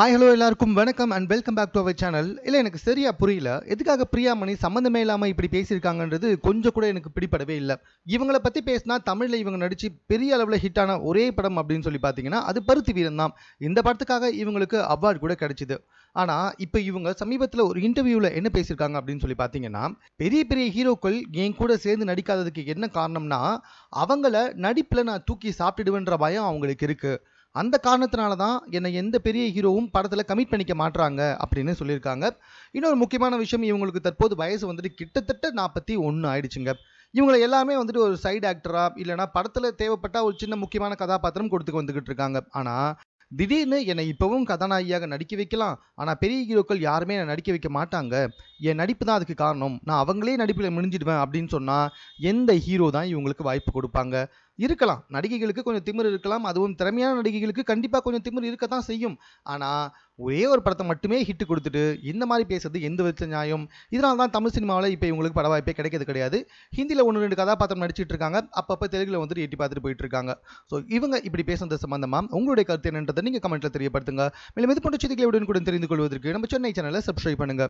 Hi hello எல்லாருக்கும் வணக்கம் and welcome back to our channel இல்லை எனக்கு சரியா புரியல. எதுக்காக பிரியாமணி சம்மந்தமே இல்லாமல் இப்படி பேசியிருக்காங்கன்றது கொஞ்சம் கூட எனக்கு பிடிப்படவே இல்லை. இவங்களை பற்றி பேசினா தமிழில் இவங்க நடித்து பெரிய அளவில் ஹிட்டான ஒரே படம் அப்படின்னு சொல்லி பார்த்தீங்கன்னா அது பருத்தி வீரன் தான். இந்த படத்துக்காக இவங்களுக்கு அவார்டு கூட கிடைச்சிது. ஆனால் இப்போ இவங்க சமீபத்தில் ஒரு இன்டர்வியூவில் என்ன பேசியிருக்காங்க அப்படின்னு சொல்லி பார்த்தீங்கன்னா பெரிய பெரிய ஹீரோக்கள் என் கூட சேர்ந்து நடிக்காததுக்கு என்ன காரணம்னா அவங்கள நடிப்பில் நான் தூக்கி சாப்பிட்டுடுவேன்ற பயம் அவங்களுக்கு இருக்குது அந்த காரணத்தினால தான் என்னை எந்த பெரிய ஹீரோவும் படத்தில் கமிட் பண்ணிக்க மாட்டுறாங்க அப்படின்னு சொல்லியிருக்காங்க. இன்னொரு முக்கியமான விஷயம் இவங்களுக்கு தற்போது வயசு வந்துட்டு கிட்டத்தட்ட நாற்பத்தி ஒன்று ஆயிடுச்சுங்க. இவங்களை எல்லாமே வந்துட்டு ஒரு சைடு ஆக்டராக இல்லைனா படத்தில் தேவைப்பட்ட ஒரு சின்ன முக்கியமான கதாபாத்திரம் கொடுத்து வந்துக்கிட்டு இருக்காங்க. ஆனால் திடீர்னு என்னை இப்போவும் கதாநாயகியாக நடிக்க வைக்கலாம். ஆனால் பெரிய ஹீரோக்கள் யாருமே என்னை நடிக்க வைக்க மாட்டாங்க. என் நடிப்பு தான் அதுக்கு காரணம். நான் அவங்களே நடிப்பில் முடிஞ்சிடுவேன் அப்படின்னு சொன்னால் எந்த ஹீரோ தான் இவங்களுக்கு வாய்ப்பு கொடுப்பாங்க? இருக்கலாம். நடிகைகளுக்கு கொஞ்சம் திமிர் இருக்கலாம். அதுவும் திறமையான நடிகைகளுக்கு கண்டிப்பாக கொஞ்சம் திமிர் இருக்க தான் செய்யும். ஆனால் ஒரே ஒரு படத்தை மட்டுமே ஹிட் கொடுத்துட்டு இந்த மாதிரி பேசுறது எந்த வித நியாயம்? இதனால தான் தமிழ் சினிமாவில் இப்போ இவங்களுக்கு பட வாய்ப்பே கிடைக்கிறது கிடையாது. ஹிந்தியில் ஒன்று ரெண்டு கதாபாத்திரம் நடிச்சிட்டு இருக்காங்க. அப்பப்போ தெலுங்கில் வந்துட்டு எட்டி பார்த்துட்டு போயிட்டு இருக்காங்க. ஸோ இவங்க இப்படி பேசுறது சம்பந்தமாக உங்களுடைய கருத்து என்னன்றதை நீங்கள் கமெண்ட்டில் தெரியப்படுத்துங்க. மேலும் இது போன்ற செய்திகளை கூட தெரிந்து கொள்வதற்கு நம்ம சென்னை சேனலை சப்ஸ்கிரைப் பண்ணுங்கள்